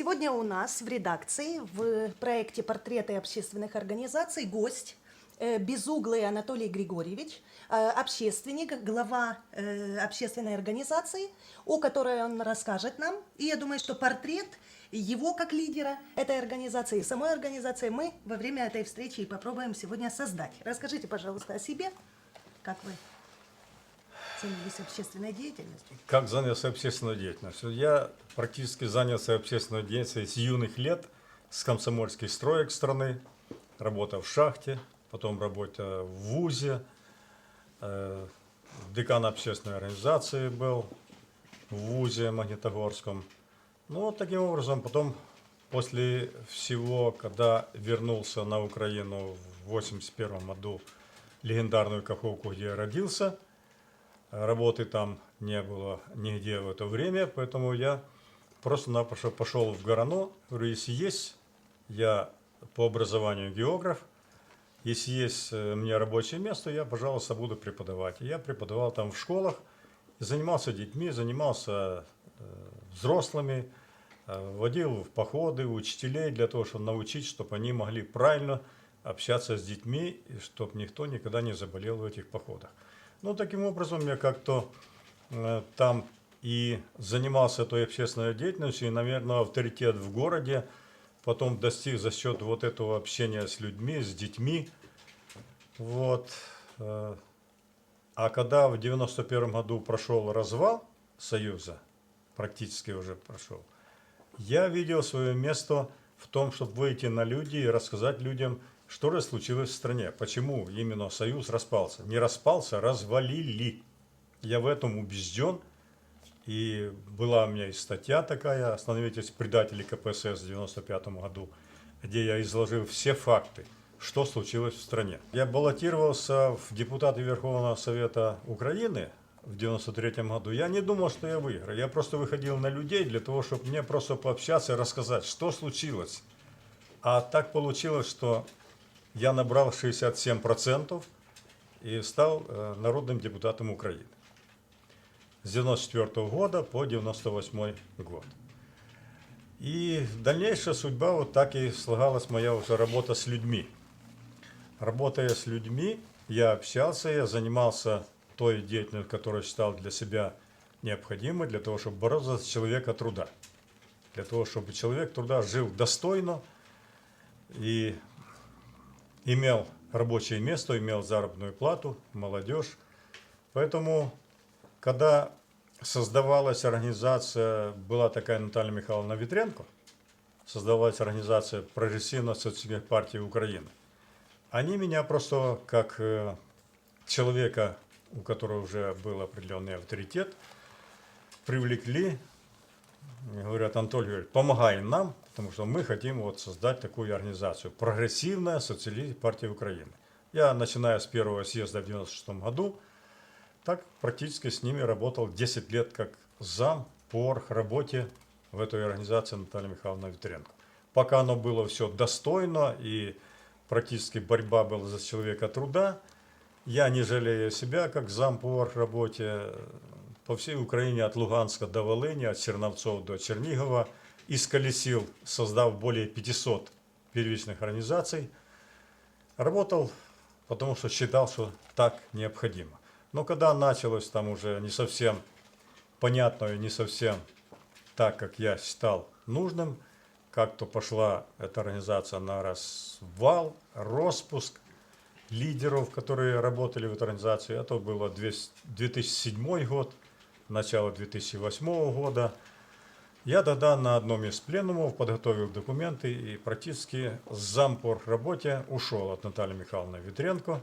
Сегодня у нас в редакции в проекте «Портреты общественных организаций» гость э, Безуглый Анатолий Григорьевич, э, общественник, глава э, общественной организации, о которой он расскажет нам. И я думаю, что портрет его как лидера этой организации, самой организации мы во время этой встречи и попробуем сегодня создать. Расскажите, пожалуйста, о себе, как вы занялись общественной деятельностью. Как занялся общественной деятельностью? Я практически занялся общественной деятельностью с юных лет, с комсомольских строек страны, работал в шахте, потом работал в ВУЗе, э, декан общественной организации был в ВУЗе Магнитогорском. Ну, вот таким образом, потом, после всего, когда вернулся на Украину в 81 году, легендарную Каховку, где я родился – Работы там не было нигде в это время, поэтому я просто-напросто пошел в Горано. Говорю, если есть, я по образованию географ, если есть э, у меня рабочее место, я, пожалуйста, буду преподавать. Я преподавал там в школах, занимался детьми, занимался э, взрослыми, э, водил в походы учителей для того, чтобы научить, чтобы они могли правильно общаться с детьми, и чтобы никто никогда не заболел в этих походах. Ну, таким образом, я как-то э, там и занимался той общественной деятельностью, и, наверное, авторитет в городе потом достиг за счет вот этого общения с людьми, с детьми. Вот. Э, а когда в 91 году прошел развал Союза, практически уже прошел, я видел свое место в том, чтобы выйти на люди и рассказать людям, что же случилось в стране? Почему именно Союз распался? Не распался, развалили. Я в этом убежден. И была у меня и статья такая «Остановитесь, предатели КПСС» в 95 году, где я изложил все факты, что случилось в стране. Я баллотировался в депутаты Верховного Совета Украины в 93 году. Я не думал, что я выиграю. Я просто выходил на людей для того, чтобы мне просто пообщаться и рассказать, что случилось. А так получилось, что я набрал 67% и стал э, народным депутатом Украины. С 94 года по 98 год. И дальнейшая судьба вот так и слагалась моя уже работа с людьми. Работая с людьми, я общался, я занимался той деятельностью, которую считал для себя необходимой, для того, чтобы бороться за человека труда. Для того, чтобы человек труда жил достойно и имел рабочее место, имел заработную плату, молодежь. Поэтому, когда создавалась организация, была такая Наталья Михайловна Витренко, создавалась организация прогрессивно-социальных партий Украины, они меня просто как э, человека, у которого уже был определенный авторитет, привлекли, говорят, Анатолий говорит, помогай нам, потому что мы хотим вот создать такую организацию. Прогрессивная социалистическая партия Украины. Я, начиная с первого съезда в 1996 году, так практически с ними работал 10 лет как зам по работе в этой организации Наталья Михайловна Витренко. Пока оно было все достойно и практически борьба была за человека труда, я не жалею себя как зам по работе по всей Украине от Луганска до Волыни, от Черновцов до Чернигова – исколесил, создав более 500 первичных организаций. Работал, потому что считал, что так необходимо. Но когда началось там уже не совсем понятно и не совсем так, как я считал нужным, как-то пошла эта организация на развал, распуск лидеров, которые работали в этой организации. Это было 2007 год, начало 2008 года. Я тогда на одном из пленумов подготовил документы и практически с зампор работе ушел от Натальи Михайловны Ветренко.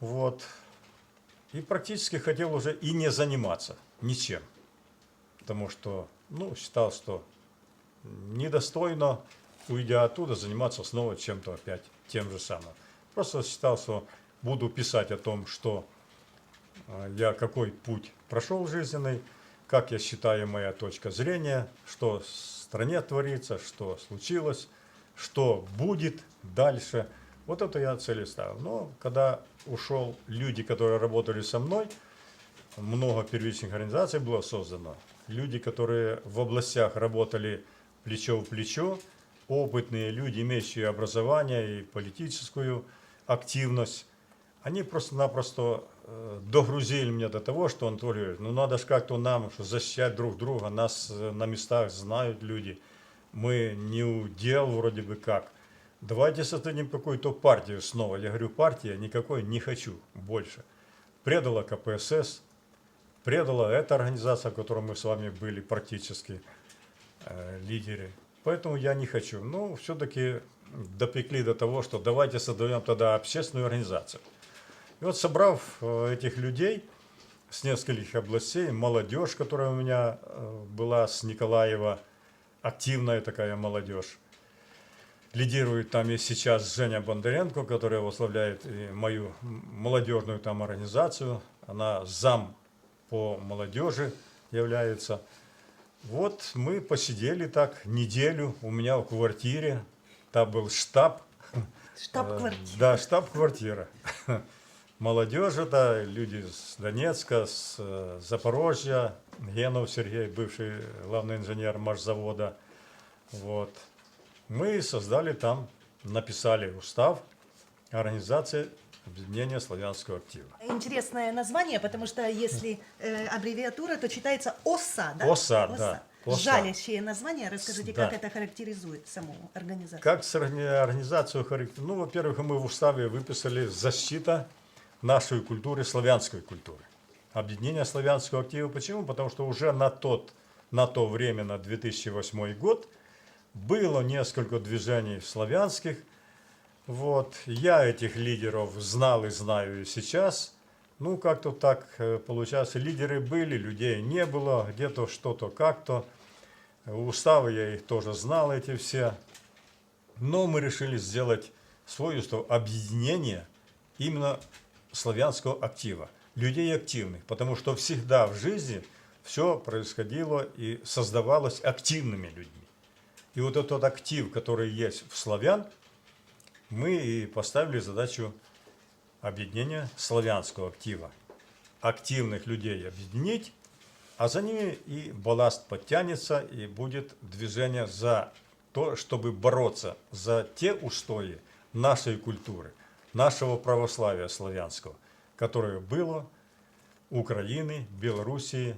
Вот. И практически хотел уже и не заниматься ничем. Потому что, ну, считал, что недостойно, уйдя оттуда, заниматься снова чем-то опять тем же самым. Просто считал, что буду писать о том, что я какой путь прошел жизненный, как я считаю, моя точка зрения, что в стране творится, что случилось, что будет дальше. Вот это я цели ставил. Но когда ушел люди, которые работали со мной, много первичных организаций было создано. Люди, которые в областях работали плечо в плечо, опытные люди, имеющие образование и политическую активность, они просто-напросто догрузили меня до того, что Анатолий говорит, ну надо же как-то нам защищать друг друга, нас э, на местах знают люди, мы не удел вроде бы как. Давайте создадим какую-то партию снова. Я говорю, партия никакой не хочу больше. Предала КПСС, предала эта организация, в которой мы с вами были практически э, лидеры. Поэтому я не хочу. Но все-таки допекли до того, что давайте создаем тогда общественную организацию. И вот собрав э, этих людей с нескольких областей, молодежь, которая у меня э, была с Николаева, активная такая молодежь, лидирует там и сейчас Женя Бондаренко, которая возглавляет мою молодежную там организацию. Она зам по молодежи является. Вот мы посидели так неделю у меня в квартире. Там был штаб. Штаб-квартира. Да, штаб-квартира. Молодежь это люди с Донецка, с э, Запорожья, Генов Сергей, бывший главный инженер машзавода. Вот. Мы создали там, написали устав Организации объединения славянского актива. Интересное название, потому что если э, аббревиатура, то читается ОСА, да? ОСА, да, ОСА. Жалящее название. Расскажите, Да. как это характеризует саму организацию? Как организацию характер- Ну, во-первых, мы в уставе выписали защита нашей культуры, славянской культуры. Объединение славянского актива. Почему? Потому что уже на, тот, на то время, на 2008 год, было несколько движений славянских. Вот. Я этих лидеров знал и знаю и сейчас. Ну, как-то так э, получается. Лидеры были, людей не было, где-то что-то как-то. Уставы я их тоже знал, эти все. Но мы решили сделать свой устав объединение именно славянского актива, людей активных, потому что всегда в жизни все происходило и создавалось активными людьми. И вот этот актив, который есть в славян, мы и поставили задачу объединения славянского актива. Активных людей объединить, а за ними и балласт подтянется, и будет движение за то, чтобы бороться за те устои нашей культуры, нашего православия славянского, которое было Украины, Белоруссии,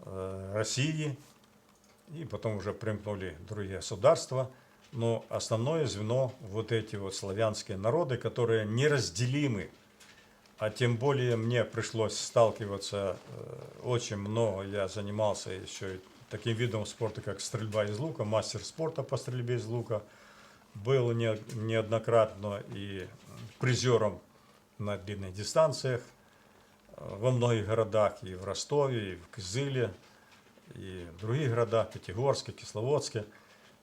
э, России, и потом уже примкнули другие государства. Но основное звено вот эти вот славянские народы, которые неразделимы а тем более мне пришлось сталкиваться э, очень много. Я занимался еще таким видом спорта, как стрельба из лука, мастер спорта по стрельбе из лука. Был не- неоднократно и призером на длинных дистанциях э, во многих городах, и в Ростове, и в Кызыле, и в других городах, Пятигорске, Кисловодске.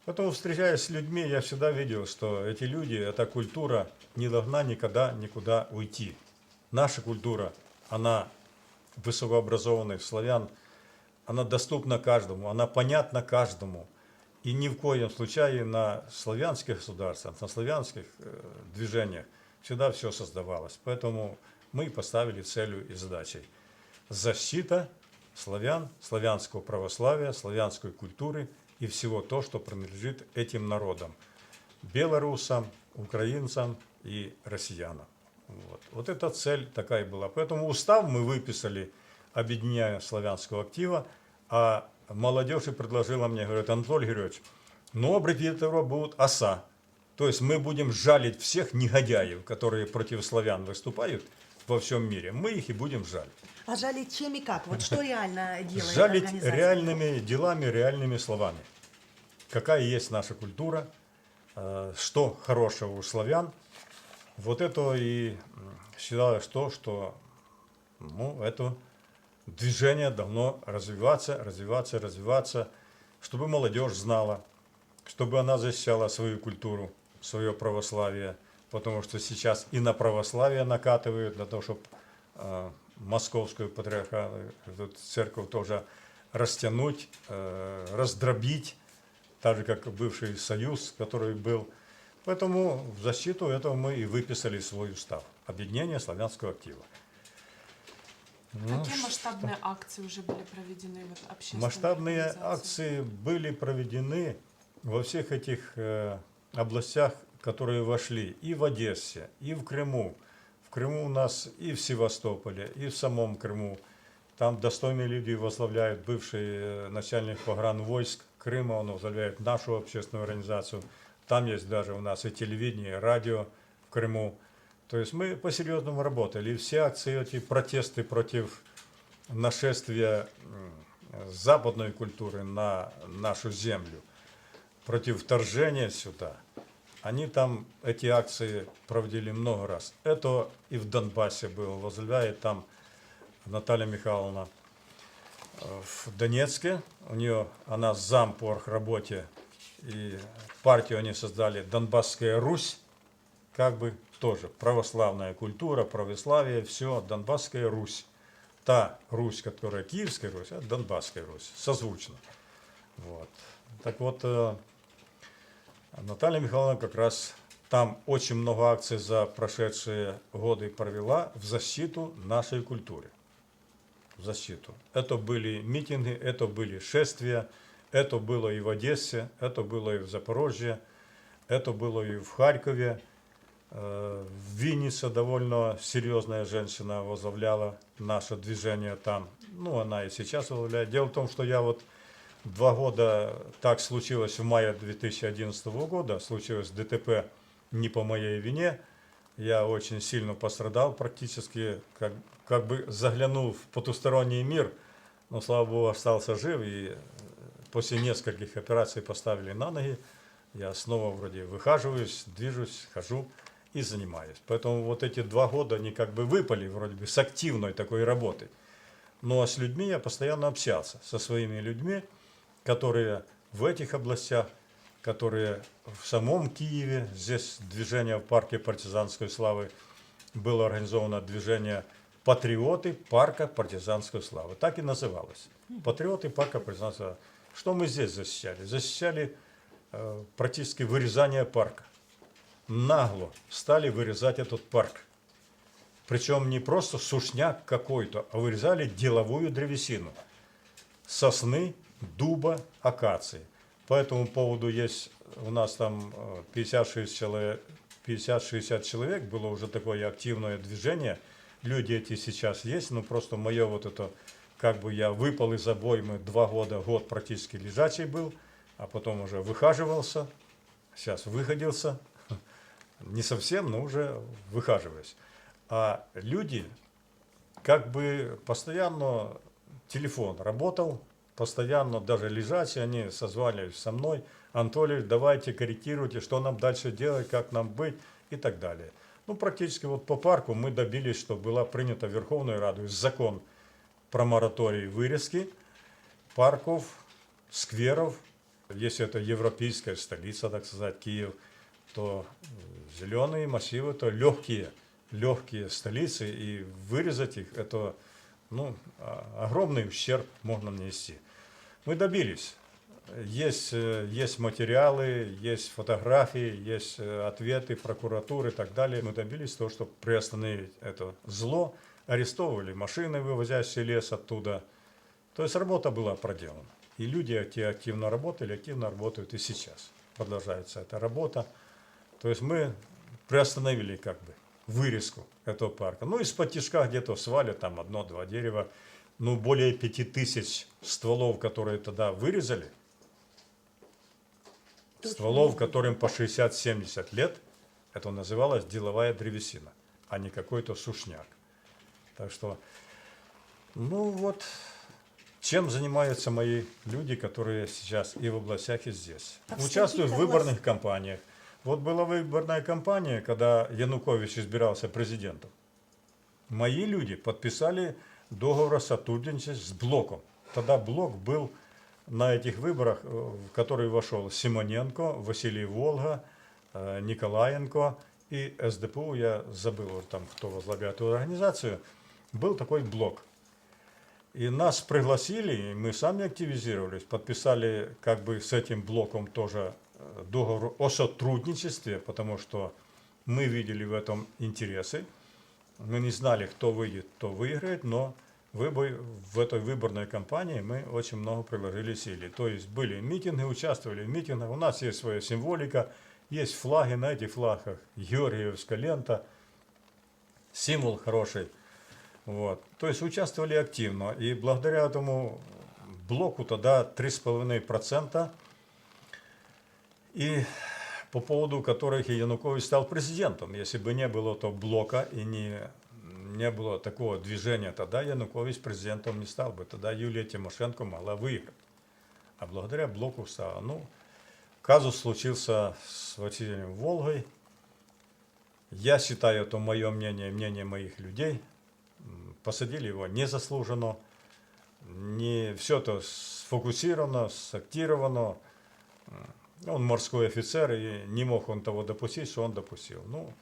Поэтому, встречаясь с людьми, я всегда видел, что эти люди, эта культура не должна никогда никуда уйти. Наша культура, она высокообразованных славян, она доступна каждому, она понятна каждому. И ни в коем случае на славянских государствах, на славянских э, движениях всегда все создавалось. Поэтому мы поставили целью и задачей. Защита славян, славянского православия, славянской культуры и всего то, что принадлежит этим народам. Белорусам, украинцам и россиянам. Вот. вот эта цель такая была. Поэтому устав мы выписали, объединяя славянского актива, а молодежь и предложила мне, говорит, Анатолий Григорьевич, ну, аббревиатура будет ОСА. То есть мы будем жалить всех негодяев, которые против славян выступают во всем мире. Мы их и будем жалить. А жалить чем и как? Вот что реально делает Жалить реальными делами, реальными словами. Какая есть наша культура, э, что хорошего у славян. Вот это и считалось то, что ну, это движение должно развиваться, развиваться, развиваться, чтобы молодежь знала, чтобы она защищала свою культуру, свое православие, потому что сейчас и на православие накатывают для того, чтобы э, московскую патриархальную церковь тоже растянуть, э, раздробить, так же, как бывший союз, который был. Поэтому в защиту этого мы и выписали свой устав. Объединение славянского актива. Ну, Какие масштабные акции уже были проведены вот Масштабные акции были проведены во всех этих э, областях, которые вошли, и в Одессе, и в Крыму, в Крыму у нас и в Севастополе, и в самом Крыму, там достойные люди возглавляют бывший э, начальник погран войск Крыма, он возглавляет нашу общественную организацию. Там есть даже у нас и телевидение, и радио в Крыму. То есть мы по-серьезному работали. И все акции, эти протесты против нашествия западной культуры на нашу землю, против вторжения сюда, они там эти акции проводили много раз. Это и в Донбассе было, возглавляет там Наталья Михайловна э, в Донецке. У нее, она зам по работе, и партию они создали Донбасская Русь, как бы тоже православная культура, православие, все, Донбасская Русь. Та Русь, которая Киевская Русь, а Донбасская Русь, созвучно. Вот. Так вот, э, Наталья Михайловна как раз там очень много акций за прошедшие годы провела в защиту нашей культуры. В защиту. Это были митинги, это были шествия, это было и в Одессе, это было и в Запорожье, это было и в Харькове. Э, В Виннице довольно серьезная женщина возглавляла наше движение там. Ну, она и сейчас возглавляет. Дело в том, что я вот два года, так случилось в мае 2011 года, случилось ДТП не по моей вине. Я очень сильно пострадал практически, как, как бы заглянул в потусторонний мир, но, слава богу, остался жив и э, после нескольких операций поставили на ноги. Я снова вроде выхаживаюсь, движусь, хожу и занимаюсь. Поэтому вот эти два года, они как бы выпали вроде бы с активной такой работой. Но с людьми я постоянно общался, со своими людьми, которые в этих областях, которые в самом Киеве, здесь движение в парке партизанской славы, было организовано движение «Патриоты парка партизанской славы». Так и называлось. «Патриоты парка партизанской славы». Что мы здесь защищали? Защищали э, практически вырезание парка. Нагло стали вырезать этот парк. Причем не просто сушняк какой-то, а вырезали деловую древесину. Сосны, дуба, акации. По этому поводу есть у нас там э, 56 человек, 50-60 человек, было уже такое активное движение. Люди эти сейчас есть, но просто мое вот это, как бы я выпал из обоймы два года, год практически лежачий был, а потом уже выхаживался, сейчас выходился, не совсем, но уже выхаживаюсь. А люди, как бы постоянно телефон работал, постоянно даже лежачие, они созванивались со мной, Анатолий, давайте корректируйте, что нам дальше делать, как нам быть и так далее. Ну, практически вот по парку мы добились, что была принята Верховной Радой закон про мораторий вырезки парков, скверов. Если это европейская столица, так сказать, Киев, то зеленые массивы, то легкие, легкие столицы, и вырезать их, это ну, а- огромный ущерб можно нанести. Мы добились. Есть, э, есть материалы, есть фотографии, есть э, ответы прокуратуры и так далее. Мы добились того, чтобы приостановить это зло, арестовывали машины, вывозящие лес оттуда. То есть работа была проделана. И люди активно работали, активно работают и сейчас. Продолжается эта работа. То есть мы приостановили как бы вырезку этого парка. Ну, из-под тишка где-то свалят там одно-два дерева. Ну, более пяти тысяч стволов, которые тогда вырезали, стволов, которым по 60-70 лет, это называлось деловая древесина, а не какой-то сушняк. Так что, ну вот, чем занимаются мои люди, которые сейчас и в областях, и здесь. А Участвуют в выборных кампаниях. Вот была выборная кампания, когда Янукович избирался президентом. Мои люди подписали договор о сотрудничестве с Блоком. Тогда Блок был на этих выборах, э, в который вошел Симоненко, Василий Волга, э, Николаенко и СДПУ, я забыл там, кто возглавляет эту организацию, был такой блок. И нас пригласили, и мы сами активизировались, подписали как бы с этим блоком тоже договор о сотрудничестве, потому что мы видели в этом интересы. Мы не знали, кто выйдет, кто выиграет, но выбор- в этой выборной кампании мы очень много приложили силы. То есть были митинги, участвовали в митингах. У нас есть своя символика, есть флаги, на этих флагах Георгиевская лента, символ хороший. Вот. То есть участвовали активно. И благодаря этому блоку тогда 3,5%. И по поводу которых Янукович стал президентом. Если бы не было то блока и не, не было такого движения, тогда Янукович президентом не стал бы. Тогда Юлия Тимошенко могла выиграть. А благодаря блоку стала. Ну, казус случился с Василием Волгой. Я считаю, это мое мнение, мнение моих людей. Посадили его незаслуженно. Не все это сфокусировано, сактировано. Он морской офицер, и не мог он того допустить, что он допустил. Ну,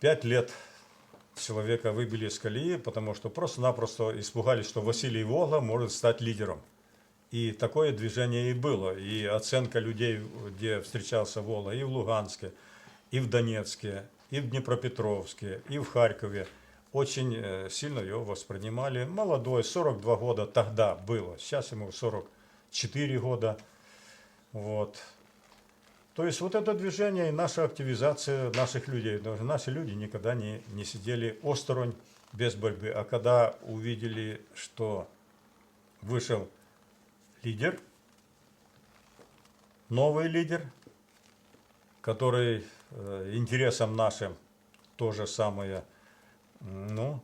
пять лет человека выбили из колеи, потому что просто-напросто испугались, что Василий Вогла может стать лидером. И такое движение и было. И оценка людей, где встречался Вола, и в Луганске, и в Донецке, и в Днепропетровске, и в Харькове, очень э, сильно его воспринимали. Молодой, 42 года тогда было, сейчас ему 44 года. Вот. То есть вот это движение и наша активизация наших людей. Что Наши люди никогда не, не сидели осторонь без борьбы. А когда увидели, что вышел лидер, новый лидер, который э, интересам нашим то же самое, ну,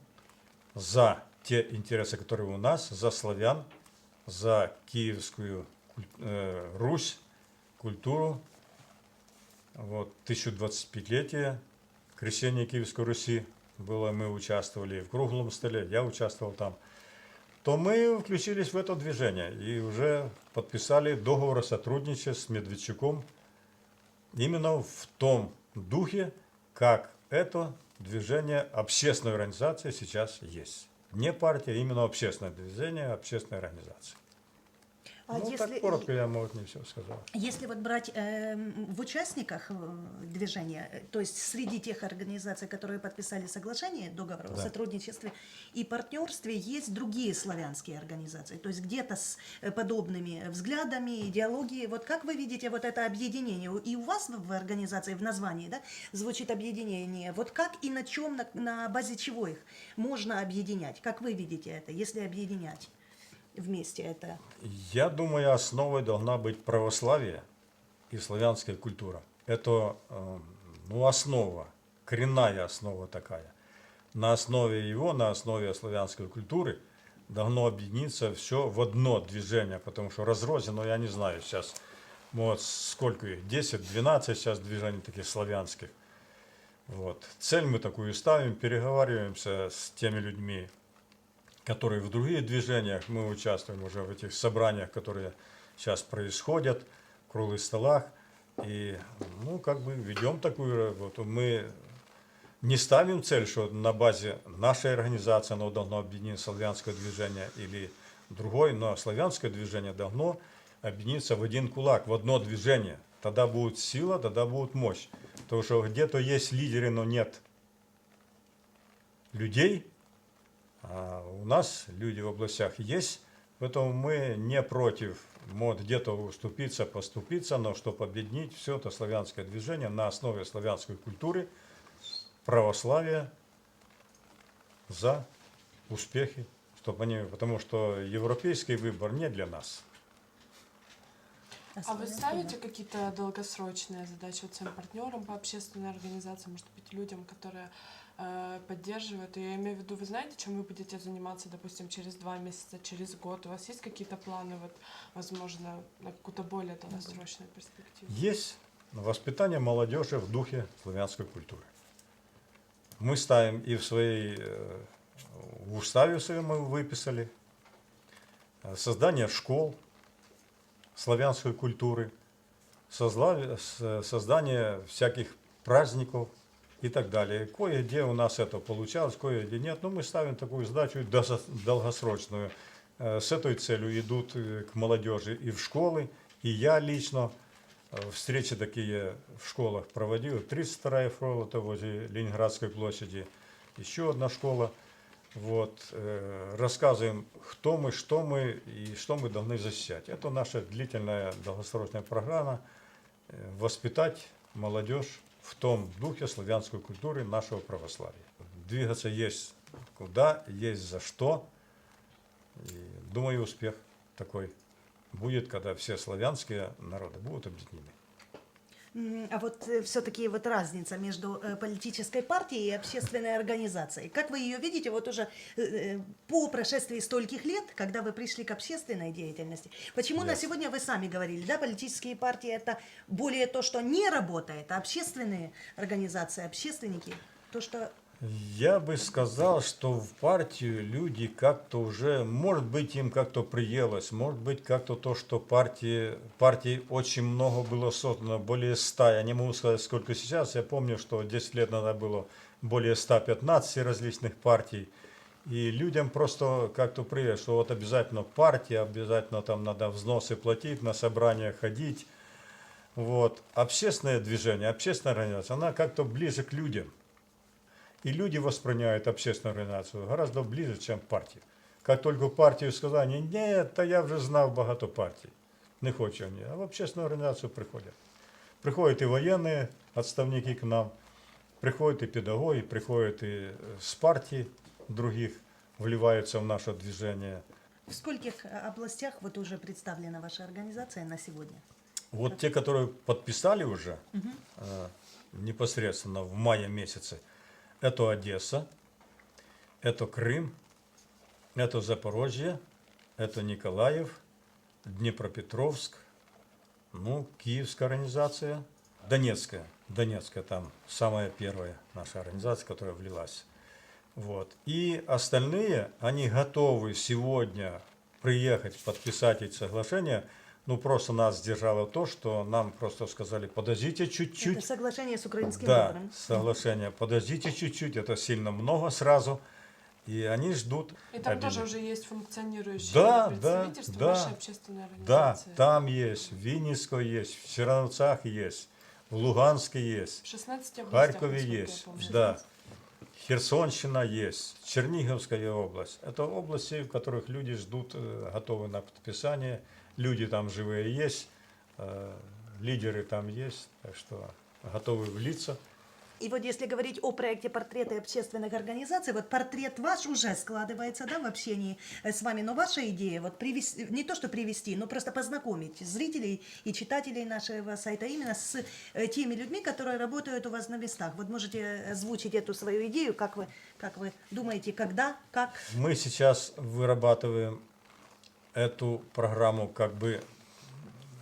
за те интересы, которые у нас, за славян, за киевскую Русь, культуру, вот, 1025-летие крещения Киевской Руси было, мы участвовали в круглом столе, я участвовал там, то мы включились в это движение и уже подписали договор о сотрудничестве с Медведчуком именно в том духе, как это движение общественной организации сейчас есть. Не партия, а именно общественное движение, общественная организация. А ну, если, так коротко я, может, не все сказал. если вот брать эм, в участниках э, движения, э, то есть среди тех организаций, которые подписали соглашение, договор о Да. сотрудничестве и партнерстве, есть другие славянские организации, то есть где-то с э, подобными взглядами, идеологией. Вот как вы видите вот это объединение? И у вас в в организации, в названии, да, звучит объединение. Вот как и на чем, на, на базе чего их можно объединять? Как вы видите это, если объединять вместе это? Я думаю, основой должна быть православие и славянская культура. Это э, ну, основа, коренная основа такая. На основе его, на основе славянской культуры должно объединиться все в одно движение, потому что разрознено, я не знаю сейчас, вот сколько их, 10-12 сейчас движений таких славянских. Вот. Цель мы такую ставим, переговариваемся с теми людьми, которые в других движениях, мы участвуем уже в этих собраниях, которые сейчас происходят, в круглых столах, и, ну, как бы ведем такую работу. Мы не ставим цель, что на базе нашей организации оно должно объединить славянское движение или другой, но славянское движение должно объединиться в один кулак, в одно движение. Тогда будет сила, тогда будет мощь. Потому что где-то есть лидеры, но нет людей, у нас люди в областях есть, поэтому мы не против вот где-то уступиться, поступиться, но чтобы объединить все это славянское движение на основе славянской культуры, православия за успехи, чтобы они, потому что европейский выбор не для нас. А вы ставите какие-то долгосрочные задачи вот своим партнерам по общественной организации, может быть, людям, которые поддерживают? И я имею в виду, вы знаете, чем вы будете заниматься, допустим, через два месяца, через год? У вас есть какие-то планы, вот, возможно, на какую-то более долгосрочную перспективу? Есть воспитание молодежи в духе славянской культуры. Мы ставим и в своей, э, в уставе своем мы выписали э, создание школ славянской культуры, создание всяких праздников и так далее. Кое-где у нас это получалось, кое-где нет, но мы ставим такую задачу долгосрочную. Э, С этой целью идут э, к молодежи и в школы, и я лично э, встречи такие в школах проводил. 32-я школа, это возле Ленинградской площади, еще одна школа. Вот, рассказываем, кто мы, что мы и что мы должны защищать. Это наша длительная долгосрочная программа воспитать молодежь в том духе славянской культуры нашего православия. Двигаться есть куда, есть за что. И думаю, успех такой будет, когда все славянские народы будут объединены. А вот все-таки вот разница между э, политической партией и общественной организацией. Как вы ее видите вот уже э, э, по прошествии стольких лет, когда вы пришли к общественной деятельности? Почему на Yes. сегодня вы сами говорили, да, политические партии это более то, что не работает, а общественные организации, общественники, то, что Я бы сказал, что в партию люди как-то уже, может быть, им как-то приелось, может быть, как-то то, что партии, партий очень много было создано, более 100, я не могу сказать, сколько сейчас, я помню, что 10 лет назад было более 115 различных партий, и людям просто как-то приелось, что вот обязательно партия, обязательно там надо взносы платить, на собрания ходить, вот. Общественное движение, общественная организация, она как-то ближе к людям. И люди воспринимают общественную организацию гораздо ближе, чем партію. Как только партію сказали, ні, та я вже знав багато партій, не хочу ні. А в общественную организацию приходят. Приходят и военные отставники к нам, приходят и педагоги, приходят и с партий других, вливаются в наше движение. в скольких э, областях вот уже представлена ваша организация на сегодня? Вот те, которые подписали уже э, непосредственно в мае месяце, это Одесса, это Крым, это Запорожье, это Николаев, Днепропетровск, ну, Киевская организация, Донецкая, Донецкая там самая первая наша организация, которая влилась. Вот. И остальные, они готовы сегодня приехать, подписать эти соглашения, ну просто нас сдержало то, что нам просто сказали, подождите чуть-чуть. Это соглашение с украинским Да, выбором. соглашение. Подождите чуть-чуть, это сильно много сразу. И они ждут. И там объединения. тоже уже есть функционирующее Да, да, представительство да. вашей общественной Да, организации. там есть, в Винницкой есть, в Черновцах есть, в Луганске есть, В 16 в областях, Харькове есть, да. Херсонщина есть, Черниговская область. Это области, в которых люди ждут, э, готовы на подписание. Люди там живые есть, э, лидеры там есть, так что готовы влиться. И вот если говорить о проекте портреты общественных организаций, вот портрет ваш уже складывается, да, в общении э, с вами, но ваша идея вот привести, не то что привести, но просто познакомить зрителей и читателей нашего сайта именно с э, теми людьми, которые работают у вас на местах. Вот можете озвучить эту свою идею, как вы, как вы думаете, когда, как? Мы сейчас вырабатываем эту программу, как бы,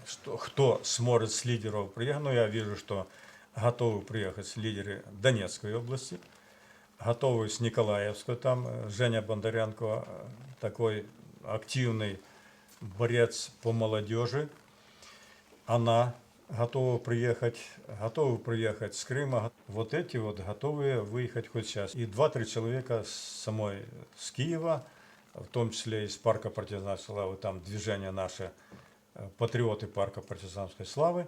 что, кто сможет с лидеров приехать. Ну, я вижу, что готовы приехать лидеры Донецкой области, готовы с Николаевской, там Женя Бондаренко, э, такой активный борец по молодежи. Она готова приехать, готовы приехать с Крыма. Вот эти вот готовы выехать хоть сейчас. И два-три человека с самой с Киева, в том числе из парка партизанской славы, там движение наше, э, патриоты парка партизанской славы,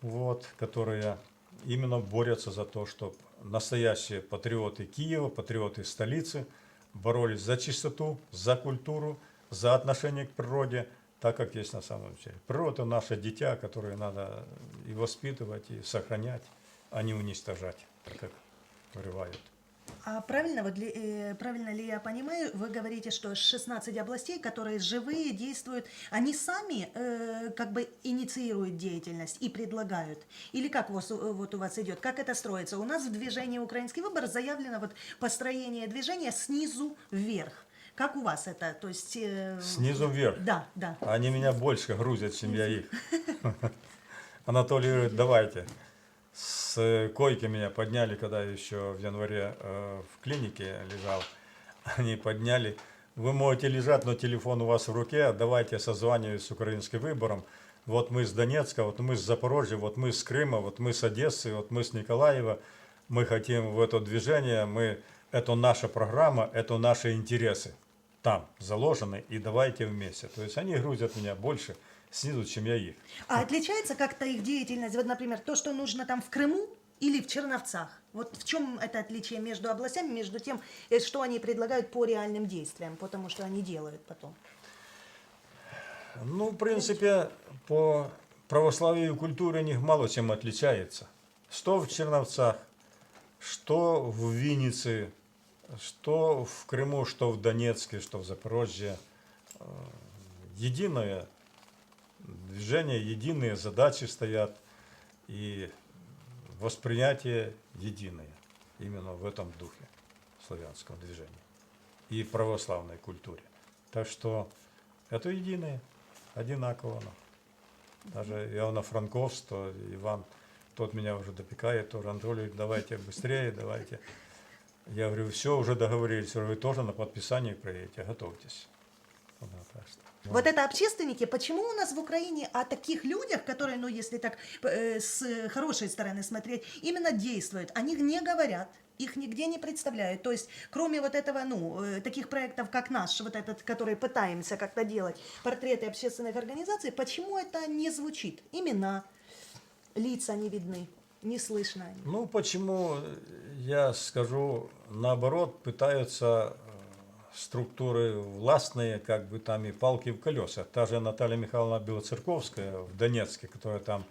вот, которые именно борются за то, чтобы настоящие патриоты Киева, патриоты столицы боролись за чистоту, за культуру, за отношение к природе, так как есть на самом деле. Природа – наше дитя, которое надо и воспитывать, и сохранять, а не уничтожать, так как вырывают. А правильно, вот ли, э, правильно ли я понимаю, вы говорите, что 16 областей, которые живые, действуют, они сами э, как бы инициируют деятельность и предлагают? Или как вас, э, вот у вас идет? Как это строится? У нас в движении «Украинский выбор» заявлено вот построение движения снизу вверх. Как у вас это? То есть... э, Снизу вверх. Да, да. Они меня больше грузят, чем я их. Анатолий говорит, давайте. С койки меня подняли, когда еще в январе э, в клинике лежал. Они подняли. Вы можете лежать, но телефон у вас в руке. Давайте созванивать с украинским выбором. Вот мы с Донецка, вот мы с Запорожья, вот мы с Крыма, вот мы с Одессы, вот мы с Николаева. Мы хотим в это движение, мы, это наша программа, это наши интересы. Там заложены, и давайте вместе. То есть они грузят меня больше снизу, чем я их. А отличается как-то их деятельность? Вот, например, то, что нужно там в Крыму, или в Черновцах? Вот в чем это отличие между областями, между тем, э, что они предлагают по реальным действиям, потому что они делают потом? Ну, в принципе, по православию и культуре у них мало чем отличается. Что в Черновцах, что в Виннице, что в Крыму, что в Донецке, что в Запорожье. Э, Единое движение, единые задачи стоят и восприятие единое. Именно в этом духе славянского движения и православной культуре. Так что это единое, одинаково оно. Даже Иоанна-Франковс, то Иван, тот меня уже допекает, тоже Анатолий, давайте быстрее, давайте. Я говорю, все, уже договорились, вы тоже на подписание приедете, готовьтесь. Да, так что. Вот это общественники, почему у нас в Украине о таких людях, которые, ну, если так э, с хорошей стороны смотреть, именно действуют, о них не говорят, их нигде не представляют. То есть, кроме вот этого, ну, э, таких проектов, как наш, вот этот, который пытаемся как-то делать, портреты общественных организаций, почему это не звучит? Имена, лица не видны, не слышно. Ну, почему, э, я скажу, наоборот, пытаются структуры властные, как бы там и палки в колесах. Та же Наталья Михайловна Белоцерковская в Донецке, которая там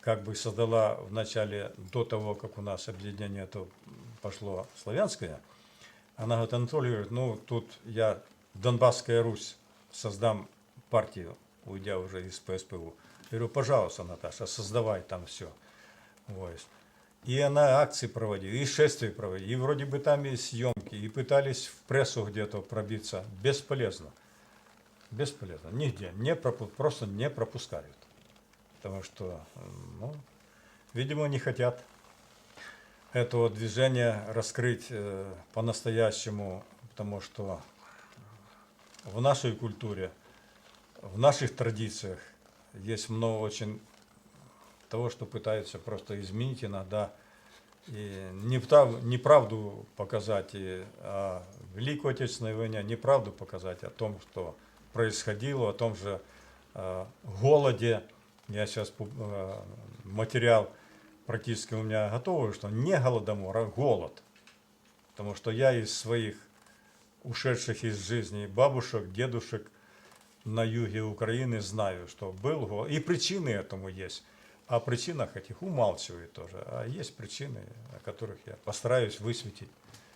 как бы создала в начале, до того, как у нас объединение это пошло славянское, она говорит, Анатолий, говорит, ну тут я, Донбасская Русь, создам партию, уйдя уже из ПСПУ. Я говорю, пожалуйста, Наташа, создавай там все. Вот. И она акции проводила, и шествия проводила, и вроде бы там и съемки, и пытались в прессу где-то пробиться. Бесполезно. Бесполезно. Нигде. Не пропу- просто не пропускают. Потому что, ну, видимо, не хотят этого движения раскрыть э, по-настоящему, потому что в нашей культуре, в наших традициях есть много очень того, что пытаются просто изменить иногда и неправ- неправду показать и о Великой Отечественной войне, неправду показать о том, что происходило, о том же э, голоде. Я сейчас материал практически у меня готовый, что не голодомор, а голод. Потому что я из своих ушедших из жизни бабушек, дедушек на юге Украины знаю, что был голод. И причины этому есть. О причинах этих умалчивают тоже. А есть причины, о которых я постараюсь высветить.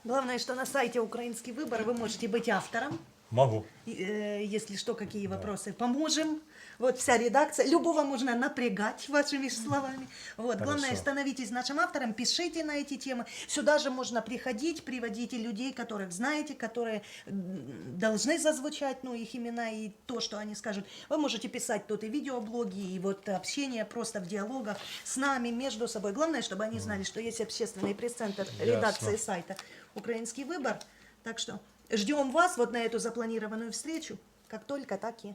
Главное, что на сайте «Украинский выбор» вы можете быть автором, Могу. Э, если что, какие вопросы, поможем. Вот вся редакция, любого можно напрягать вашими словами. Вот, главное, Хорошо. становитесь нашим автором, пишите на эти темы. Сюда же можно приходить, приводите людей, которых знаете, которые м, должны зазвучать, ну, их имена и то, что они скажут. Вы можете писать тут и видеоблоги, и вот общение просто в диалогах с нами, между собой. Главное, чтобы они знали, что есть общественный пресс-центр Ясно. редакции сайта «Украинский выбор». Так что ждем вас вот на эту запланированную встречу, как только, так и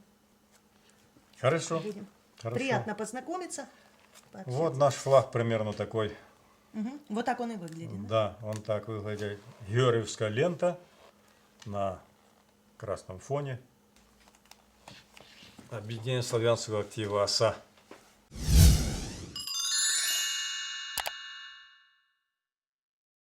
Хорошо. будем. Хорошо. Приятно познакомиться. пообщаться. Вот наш флаг примерно такой. Мгм. Вот так он и выглядит. да? Да, он так выглядит. Георгиевская лента на красном фоне. Объединение славянского актива ОСА.